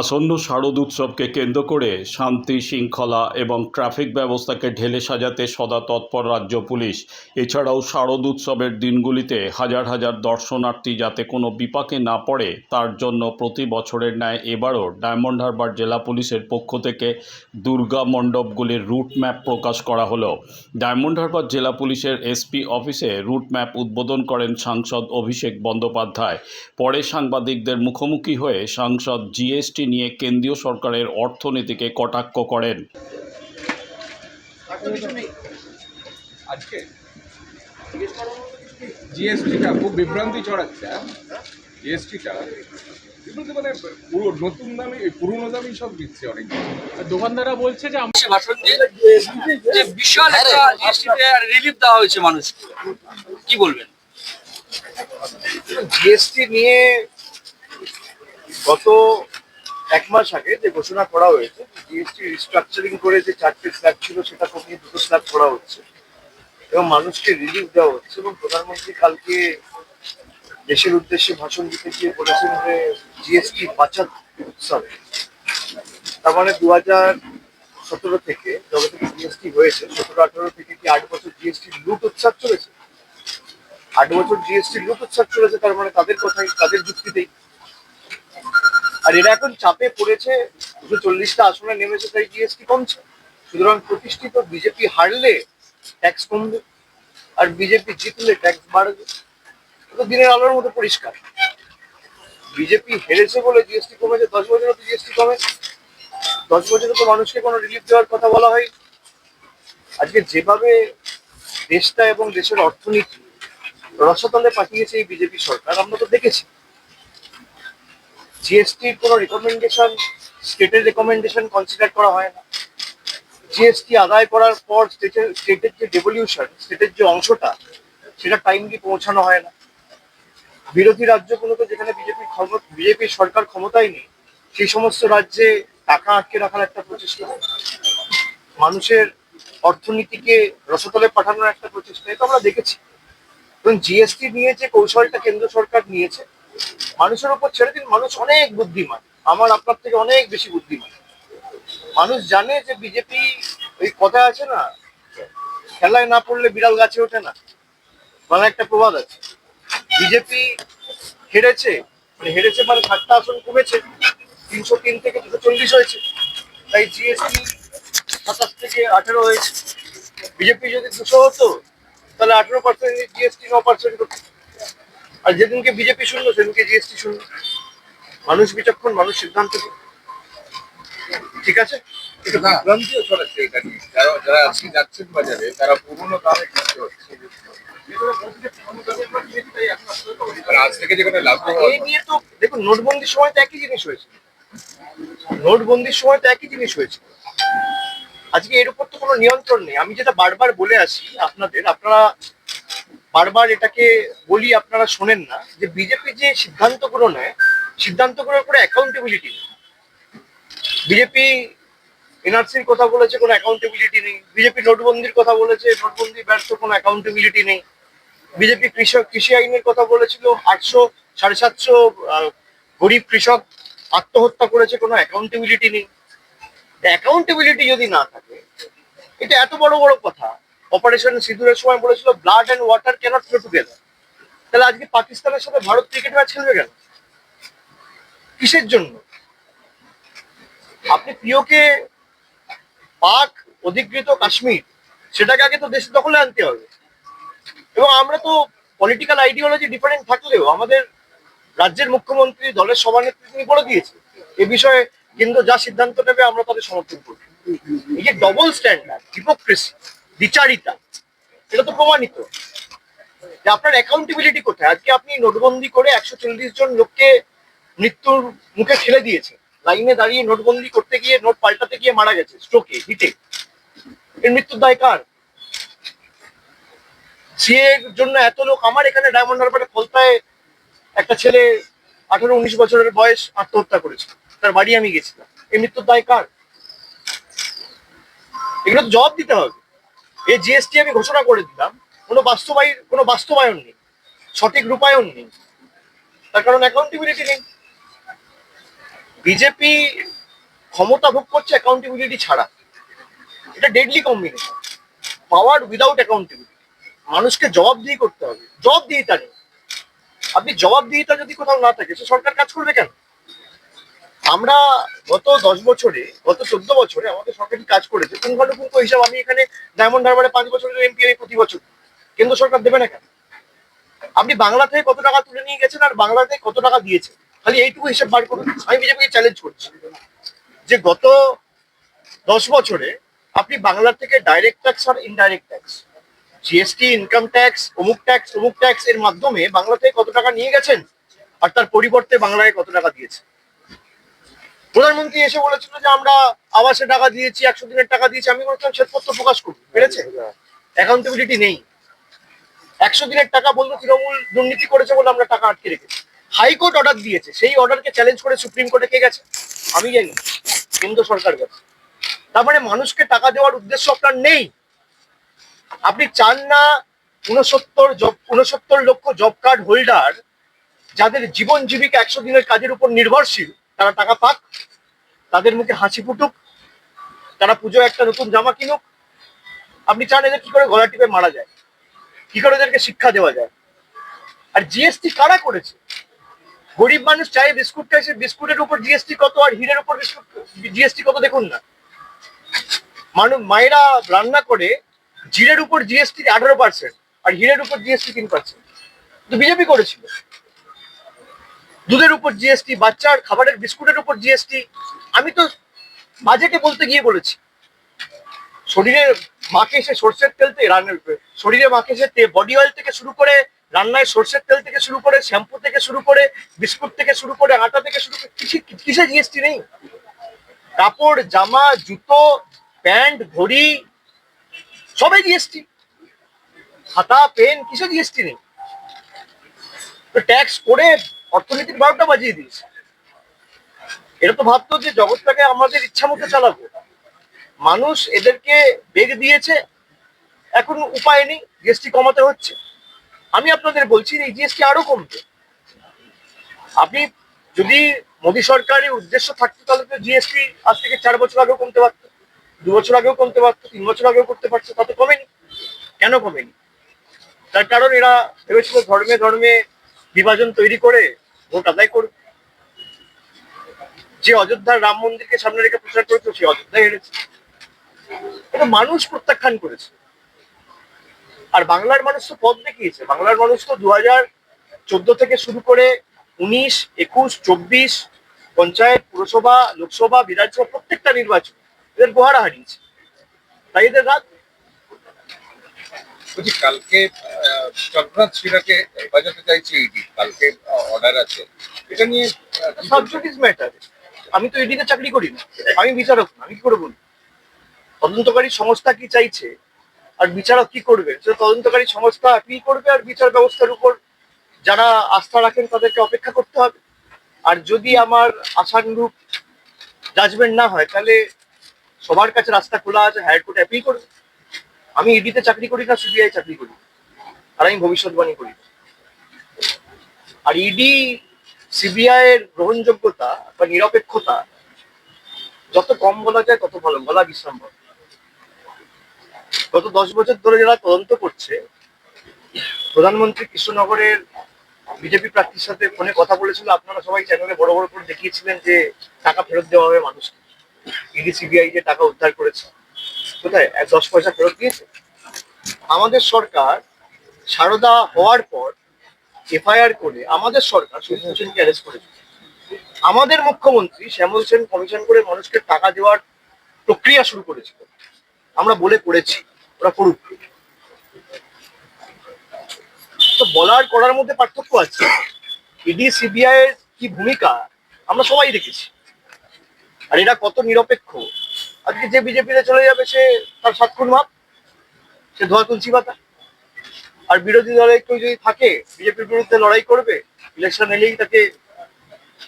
আসন্ন শারদ উৎসবকে কেন্দ্র করে শান্তি, শৃঙ্খলা এবং ট্রাফিক ব্যবস্থাকে ঢেলে সাজাতে সদা তৎপর রাজ্য পুলিশ। এছাড়াও শারদ উৎসবের দিনগুলিতে হাজার হাজার দর্শনার্থী যাতে কোনো বিপাকে না পড়ে, তার জন্য প্রতি বছরের ন্যায় এবারও ডায়মন্ড হারবার জেলা পুলিশের পক্ষ থেকে দুর্গা মণ্ডপগুলির রুট ম্যাপ প্রকাশ করা হলো। ডায়মন্ড হারবার জেলা পুলিশের এসপি অফিসে রুট ম্যাপ উদ্বোধন করেন সাংসদ অভিষেক বন্দ্যোপাধ্যায়। পরে সাংবাদিকদের মুখোমুখি হয়ে সাংসদ জিএসটি নিয়ে কেন্দ্রীয় সরকারের অর্থনীতিকে কটাক্ষ করেন। আজকে জিএসটিটা খুব বিভ্রান্তি ছড়াচ্ছে জিএসটিটা বিভ্রান্তি মানে পুরো নতুন দামে পুরনো দামই সব দিচ্ছে অনেক। দোকানদাররা বলছে যে আমরা ভাষণ যে বিশাল একটা জিএসটিতে রিলিফ দেওয়া হয়েছে মানুষকে কি বলবেন? জিএসটি নিয়ে গত এক মাস আগে যে ঘোষণা করা হয়েছে জিএসটি রিস্ট্রাকচারিং করে যে চারটে স্ল্যাব ছিল সেটা কমিয়ে দুটো স্ল্যাব করা হচ্ছে এবং মানুষকে রিলিফ দেওয়া হচ্ছে এবং প্রধানমন্ত্রী কালকে দেশের উদ্দেশ্যে ভাষণ দিতে গিয়ে বলেছেন যে জিএসটি বাঁচাত উৎসব তার মানে দু হাজার সতেরো থেকে, যবে থেকে জিএসটি হয়েছে, সতেরো আঠারো থেকে কি আট বছর জিএসটি লুট উৎসব চলেছে? আট বছর জিএসটি লুট উৎসব চলেছে, তার মানে তাদের কথাই, তাদের যুক্তিতেই। আর এরা এখন চাপে পড়েছে, দুশো চল্লিশটা আসনে নেমেছে তাই জিএসটি কমছে। সুতরাং প্রতিষ্ঠিত বিজেপি হারলে ট্যাক্স কমবে আর বিজেপি জিতলে ট্যাক্স বাড়বে। তো দিনের আলোর মতো পরিষ্কার। বিজেপি হেরেছে বলে জিএসটি কমেছে, দশ বছরে তো জিএসটি কমে। দশ বছরে তো মানুষকে কোনো রিলিফ দেওয়ার কথা বলা হয় আজকে যেভাবে দেশটা এবং দেশের অর্থনীতি রসতলে পাঠিয়েছে এই বিজেপি সরকার, আমরা তো দেখেছি। জিএসটির কোনো রেকমেন্ডেশন স্টেটের রেকমেন্ডেশন কনসিডার করা হয় না। জিএসটি আদায় করার পর স্টেটের স্টেটের যে ডেভলিউশন স্টেটের যে অংশটা, সেটা টাইমলি পৌঁছানো হয় না। বিরোধী রাজ্যগুলোতে যেখানে বিজেপি বিজেপির সরকার ক্ষমতায় নেই, সেই সমস্ত রাজ্যে টাকা আটকে রাখার একটা প্রচেষ্টা। মানুষের অর্থনীতিকে রসতলে পাঠানোর একটা প্রচেষ্টা, এটা আমরা দেখেছি। এবং জিএসটি নিয়ে যে কৌশলটা কেন্দ্র সরকার নিয়েছে মানুষের উপর ছেড়ে দিন মানুষ অনেক বুদ্ধিমান। আমার, আপনার থেকে অনেক বেশি বুদ্ধিমান। মানুষ জানে যে বিজেপি ওই কথা আছে না, খেলায় না পড়লে বিড়াল গাছে ওঠে না। মানে একটা প্রবাদ আছে। বিজেপি হেরেছে মানে হেরেছে মানে ষাটটা আসন কমেছে, তিনশো তিন থেকে দুশো চল্লিশ হয়েছে। তাই জিএসটি সাতাশ থেকে আঠেরো হয়েছে। বিজেপি যদি দুশো হতো, তাহলে আঠেরো পার্সেন্ট জিএসটি, ন পার্সেন্ট হতো আর যেদিনকে বিজেপি শূন্য সেদিনকে জিএসটি শূন্য মানুষ বিচক্ষণ মানুষ সিদ্ধান্ত। ঠিক আছে? বিভ্রান্তিও ছড়াচ্ছে এটা নিয়ে। যারা যারা আজকে যাচ্ছেন বাজারে তারা পুরনো দামে কিনতে হচ্ছে। আজ থেকে যেখানে লাভ এই নিয়ে তো দেখুন নোটবন্দির সময় তো একই জিনিস হয়েছে। নোটবন্দির সময় তো একই জিনিস হয়েছে। আজকে এর উপর তো কোনো নিয়ন্ত্রণ নেই। আমি যেটা বারবার বলে আসি আপনাদের আপনারা বারবার এটাকে বলি আপনারা শোনেন না, যে বিজেপি যে সিদ্ধান্ত সিদ্ধান্তগুলো নেয়, সিদ্ধান্তগুলোর উপরে অ্যাকাউন্টেবিলিটি নেই বিজেপি এনআরসির কথা বলেছে, কোনো অ্যাকাউন্টেবিলিটি নেই। বিজেপি নোটবন্দির কথা বলেছে, নোটবন্দি ব্যর্থ, কোনো অ্যাকাউন্টেবিলিটি নেই। বিজেপি কৃষক, কৃষি আইনের কথা বলেছিল, আটশো, সাড়ে সাতশো গরিব কৃষক আত্মহত্যা করেছে, কোনো অ্যাকাউন্টেবিলিটি নেই। অ্যাকাউন্টেবিলিটি যদি না থাকে, এটা এত বড় বড় কথা। অপারেশন সিঁদুরের সময় বলেছিল blood and water cannot flow together তাহলে আজকে পাকিস্তানের সাথে ভারত ক্রিকেট ম্যাচ খেলবে কেন? কিসের জন্য? আপনি প্রিয়কে পাক অধিকৃত কাশ্মীর, সেটাকে আগে তো দেশ দখলে আনতে হবে। এবং আমরা তো পলিটিক্যাল আইডিওলজি ডিফারেন্ট থাকলেও আমাদের রাজ্যের মুখ্যমন্ত্রী, দলের সভানেত্রী তিনি বলে দিয়েছে এ বিষয়ে কেন্দ্র যা সিদ্ধান্ত নেবে আমরা তাদের সমর্থন করব। এই যে ডবল স্ট্যান্ডার্ড হিপোক্রেসি দ্বিচারিতা এটা তো প্রমাণিত। যে আপনার অ্যাকাউন্টেবিলিটি কোথায়? আজকে আপনি নোটবন্দি করে একশো চল্লিশ জন লোককে মৃত্যুর মুখে ঠেলে দিয়েছে লাইনে দাঁড়িয়ে নোটবন্দি করতে গিয়ে, নোট পাল্টাতে গিয়ে মারা গেছে স্ট্রোকে হিটে এর মৃত্যুর দায় কার? সিএ এর জন্য এত লোক, আমার এখানে ডায়মন্ড হারবারে ফলতায় একটা ছেলে আঠারো উনিশ বছরের বয়স আত্মহত্যা করেছে। তার বাড়ি আমি গেছিলাম। এই মৃত্যুর দায় কার? এগুলো তো জবাব দিতে হবে। এই জিএসটি আমি ঘোষণা করে দিলাম, কোনো বাস্তবায়ন কোনো বাস্তবায়ন নেই, সঠিক রূপায়ণ নেই, তার কারণ অ্যাকাউন্টেবিলিটি নেই। বিজেপি ক্ষমতা ভোগ করছে অ্যাকাউন্টেবিলিটি ছাড়া। এটা deadly combination power without accountability মানুষকে জবাবদিহি করতে হবে। জবাবদিহিতা নেই। আপনি জবাবদিহিতা যদি কোথাও না থাকে, সে সরকার কাজ করবে কেন? আমরা গত দশ বছরে, গত চোদ্দ বছরে আমাদের সরকারি কাজ করেছে? পুঙ্খানুপুঙ্খ হিসাব আমি এখানে ডায়মন্ড হারবারে পাঁচ বছরের এমপি আমি প্রতি বছর। কেন্দ্র সরকার দেবে না কেন? আপনি বাংলা থেকে কত টাকা তুলে নিয়ে গেছেন আর বাংলা থেকে কত টাকা দিয়েছেন খালি এইটুকু হিসাব বার করুন। আমি বিজেপিকে চ্যালেঞ্জ করছি যে গত দশ বছরে আপনি বাংলা থেকে ডাইরেক্ট ট্যাক্স আর indirect tax GST income tax অমুক ট্যাক্স অমুক ট্যাক্স এর মাধ্যমে বাংলা থেকে কত টাকা নিয়ে গেছেন? আর তার পরিবর্তে বাংলায় কত টাকা দিয়েছে প্রধানমন্ত্রী এসে বলেছিল যে আমরা আবাসে টাকা দিয়েছি, একশো দিনের টাকা দিয়েছি, আমি বলেছিলাম শ্বেতপত্র প্রকাশ করব পেরেছে? অ্যাকাউন্টেবিলিটি নেই। একশো দিনের টাকা বলল তৃণমূল দুর্নীতি করেছে বলে আমরা টাকা আটকে রেখেছি। হাইকোর্ট অর্ডার দিয়েছে, সেই অর্ডারকে চ্যালেঞ্জ করে সুপ্রিম কোর্টে কে গেছে? আমি জানি কেন্দ্র সরকার গেছে। তার মানে মানুষকে টাকা দেওয়ার উদ্দেশ্য আপনার নেই। আপনি চান না উনসত্তর জব উনসত্তর লক্ষ জব কার্ড হোল্ডার যাদের জীবন জীবিকা একশো দিনের কাজের উপর নির্ভরশীল তারা টাকা পাক, তাদের মুখে হাসি ফুটুক, তারা পুজো একটা নতুন জামা কিনুক। আপনি চান এদের কি করে গলা টিপে মারা যায়, কি করে এদেরকে শিক্ষা দেওয়া যায়? আর জিএসটি কারা করেছে? গরিব মানুষ চায় বিস্কুট খাইছে বিস্কুটের উপর জিএসটি কত আর হিরের উপর জিএসটি কত দেখুন না। মানুষ মায়েরা রান্না করে জিরের উপর জিএসটি আঠারো পার্সেন্ট আর হিরের উপর জিএসটি তিন পার্সেন্ট তো বিজেপি করেছিল। দুধের উপর জিএসটি বাচ্চার খাবারের বিস্কুটের উপর জিএসটি আমি তো বাজেটে বলতে গিয়ে বলেছি, শরীরে মাকে এসে সর্ষের তেল থেকে রান্নার শরীরে মাকে এসে বডি অয়েল থেকে শুরু করে, রান্নায় সর্ষের তেল থেকে শুরু করে শ্যাম্পু থেকে শুরু করে, বিস্কুট থেকে শুরু করে, আটা থেকে শুরু করে, কিসে জিএসটি নেই? কাপড়, জামা, জুতো, প্যান্ট, ঘড়ি সবে জিএসটি খাতা, পেন, কিসে জিএসটি নেই? তো ট্যাক্স করে অর্থনীতির বারোটা বাজিয়ে দিয়েছে। এটা তো ভাবতো যে জগৎটাকে আমাদের ইচ্ছা মতো চালাবো। মানুষ এদেরকে বেগ দিয়েছে, এখন উপায় নেই, জিএসটি কমাতে হচ্ছে। আমি আপনাদের বলছি এই জিএসটি আরও কমবে। আপনি যদি মোদী সরকারের উদ্দেশ্য থাকতো, তাহলে তো জিএসটি আজ থেকে চার বছর আগেও কমতে পারতো, দু বছর আগেও কমতে পারতো, তিন বছর আগেও করতে পারতো তাতে কমেনি। কেন কমেনি? তার কারণ এরা ভেবেছিল ধর্মে ধর্মে বিভাজন তৈরি করে ভোট আদায় করবে যে অযোধ্যার রাম মন্দিরকে সামনে রেখে প্রচার করেছে সে অযোধ্যায় হেরেছে এটা মানুষ প্রত্যাখ্যান করেছে। আর বাংলার মানুষ তো পথ দেখিয়েছে। বাংলার মানুষ তো দু চোদ্দ থেকে শুরু করে উনিশ, একুশ, চব্বিশ, পঞ্চায়েত, পুরসভা, লোকসভা, বিধানসভা, প্রত্যেকটা নির্বাচন এদের গোহারা হারিয়েছে। তাই এদের রাত বলছি কালকে আহ, চক্রনাথ সিরাকে বাজাতে চাইছে ইডি। কালকে অর্ডার আছে। এটা নিয়ে কি সাবজুডিস ম্যাটার আমি তো এদিকে চাকরি করি না। আমি বিচারক না আমি কি করে বলি তদন্তকারী সংস্থা কি চাইছে? আর বিচারক কি করবে? সেটা তদন্তকারী সংস্থা কি করবে? আর বিচার ব্যবস্থার উপর যারা আস্থা রাখেন তাদেরকে অপেক্ষা করতে হবে। আর যদি আমার আশানুরূপ জাজমেন্ট না হয় তাহলে সবার কাছে রাস্তা খোলা আছে হায়ার কোর্টে অ্যাপিল করবে। আমি ইডিতে চাকরি করি না সিবিআই চাকরি করি। আর আমি ভবিষ্যৎবাণী করি। আর ইডি সিবিআই এর গ্রহণযোগ্যতা বা নিরপেক্ষতা যত কম বলা যায়, তত ভালো। বলা বিশ্রামবর গত দশ বছর ধরে যারা তদন্ত করছে, প্রধানমন্ত্রী কৃষ্ণনগরের বিজেপি প্রার্থীর সাথে ফোনে কথা বলেছিল। আপনারা সবাই চ্যানেলে বড় বড় করে দেখিয়েছিলেন যে টাকা ফেরত দেওয়া হবে মানুষকে। ইডি সিবিআই যে টাকা উদ্ধার করেছে। কোথায়? দশ পয়সা ফেরত দিয়েছে? আমাদের সরকার সারদা হওয়ার পর এফআইআর করে আমাদের সরকার সুশীল সেনকে অ্যারেস্ট করেছে। আমাদের মুখ্যমন্ত্রী শ্যামল সেন কমিশন করে মানুষকে টাকা দেওয়ার প্রক্রিয়া শুরু করেছিল। আমরা বলে করেছি, ওরা করুক। তো বলার করার মধ্যে পার্থক্য আছে। ইডি সিবিআই এর কি ভূমিকা আমরা সবাই দেখেছি। আর এরা কত নিরপেক্ষ আজকে যে বিজেপিতে চলে যাবে সে তার সাতক্ষণ মাপ, সে ধোয়া তুলসী পাতা। আর বিরোধী দলে কেউ যদি থাকে, বিজেপির বিরুদ্ধে লড়াই করবে ইলেকশন এলেই তাকে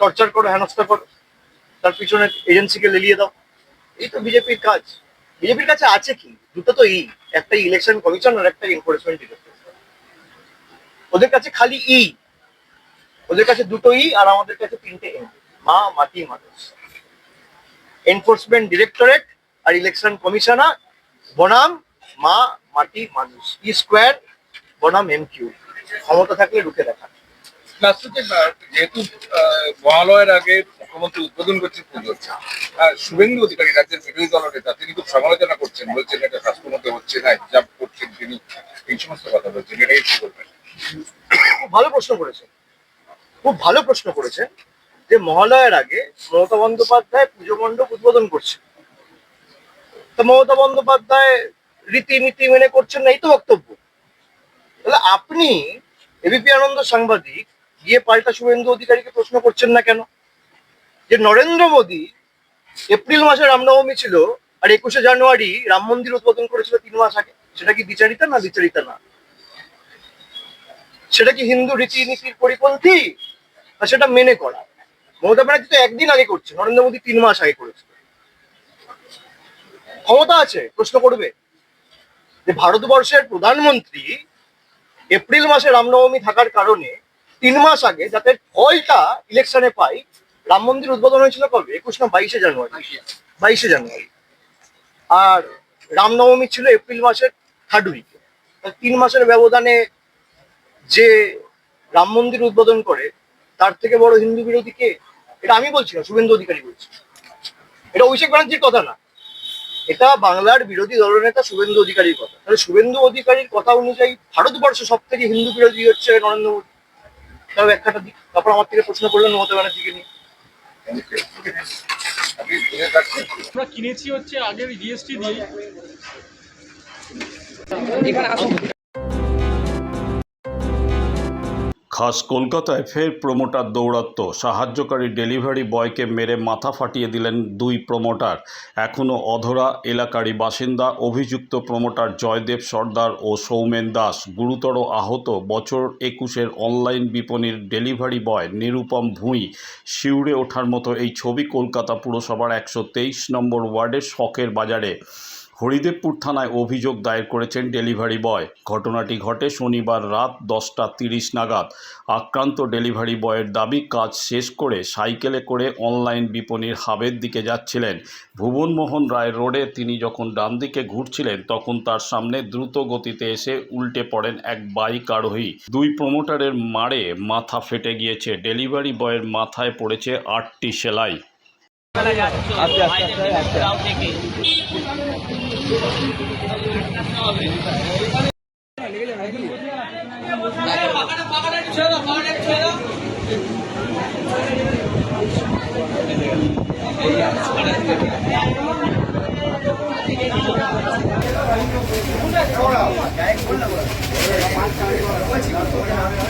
টর্চার করো, হেনস্থা করো। তার পিছনে এজেন্সিকে লেলিয়ে দাও। এই তো বিজেপির কাজ। বিজেপির কাছে আছে কি? দুটো তো ই একটা ইলেকশন কমিশন আর একটা এনফোর্সমেন্ট ডিরেক্টর ওদের কাছে খালি ই। ওদের কাছে দুটো ই আর আমাদের কাছে তিনটে এন মা, মাটি, মানুষ। এনফোর্সমেন্ট ডিরেক্টরেট আর ইলেকশন কমিশনার বনাম মা মাটি মানুষ ই স্কোয়ার বনাম এম কিউ ক্ষমতা থাকলে রুখে দেখা। যেহেতু মহালয়ের আগে মুখ্যমন্ত্রী উদ্বোধন করছেন পুজোর। আর শুভেন্দু অধিকারী রাজ্যের বিরোধী দলের নেতা তিনি খুব সমালোচনা করছেন বলছেন এটা স্বাস্থ্যমতো হচ্ছে না হিসাব করছেন তিনি এই সমস্ত কথা বলছেন এটাই কি বলবেন? ভালো প্রশ্ন করেছেন। খুব ভালো প্রশ্ন করেছেন। যে মহালয়ার আগে মমতা বন্দ্যোপাধ্যায় পুজো মণ্ডপ উদ্বোধন করছে তো মমতা বন্দ্যোপাধ্যায় রীতিনীতি মেনে করছেন না, এই তো বক্তব্য। তাহলে আপনি এবিপি আনন্দ সাংবাদিক গিয়ে পাল্টা শুভেন্দু অধিকারীকে প্রশ্ন করছেন না কেন? যে নরেন্দ্র মোদী এপ্রিল মাসে রামনবমী ছিল আর একুশে জানুয়ারি রাম মন্দির উদ্বোধন করেছিল তিন মাস আগে, সেটা কি বিচারিতা না বিচারিতা না? সেটা কি হিন্দু রীতিনীতির পরিপন্থী? না সেটা মেনে করা? মমতা ব্যানার্জি তো একদিন আগে করছে নরেন্দ্র মোদী তিন মাস আগে করেছে। ক্ষমতা আছে প্রশ্ন করবে। যে ভারতবর্ষের প্রধানমন্ত্রী এপ্রিল মাসে রামনবমী থাকার কারণে তিন মাস আগে যাতে ফলটা ইলেকশনে পাই রাম মন্দির উদ্বোধন হয়েছিল কবে? একুশ না বাইশে জানুয়ারি? বাইশে জানুয়ারি। আর রামনবমী ছিল এপ্রিল মাসের থার্ড উইকে তিন মাসের ব্যবধানে যে রাম মন্দির উদ্বোধন করে তার থেকে বড় হিন্দু বিরোধী কে? এটা আমি বলছি না, শুভেন্দু অধিকারী বলছি। এটা অভিষেক ব্যানার্জির কথা না। এটা বাংলার বিরোধী দলনেতা শুভেন্দু অধিকারীর কথা। তাহলে শুভেন্দু অধিকারীর কথা অনুযায়ী ভারতবর্ষ সব থেকে হিন্দু বিরোধী হচ্ছে নরেন্দ্র মোদী। তার ব্যাখ্যাটা দিক। তারপর আমার থেকে প্রশ্ন করলেন মমতা ব্যানার্জিকে নিয়ে। আমরা কিনেছি হচ্ছে আগের জিএসটি দিয়ে। খাস কলকাতায় ফের প্রমোটার দৌরাত্ম। সাহায্যকারী ডেলিভারি বয়কে মেরে মাথা ফাটিয়ে দিলেন দুই প্রমোটার। এখনও অধরা এলাকারই বাসিন্দা, অভিযুক্ত প্রমোটার জয়দেব সর্দার ও সৌমেন দাস গুরুতর আহত। বছর একুশের অনলাইন বিপণির ডেলিভারি বয় নিরুপম ভুঁই শিউরে ওঠার মতো এই ছবি কলকাতা পুরসভার একশো তেইশ নম্বর ওয়ার্ডের শখের বাজারে। হরিদেবপুর থানায় অভিযোগ দায়ের করেছেন ডেলিভারি বয়। ঘটনাটি ঘটে শনিবার রাত দশটা তিরিশ নাগাদ। আক্রান্ত ডেলিভারি বয়ের দাবি, কাজ শেষ করে সাইকেলে করে অনলাইন বিপণির হাবের দিকে যাচ্ছিলেন। ভুবনমোহন রায় রোডে তিনি যখন ডান দিকে ঘুরছিলেন, তখন তার সামনে দ্রুত গতিতে এসে উল্টে পড়েন এক বাইক আরোহী। দুই প্রমোটারের মারে মাথা ফেটে গিয়েছে। ডেলিভারি বয়ের মাথায় পড়েছে আটটি সেলাই। Yeah, I'm going to go. What's he going to do?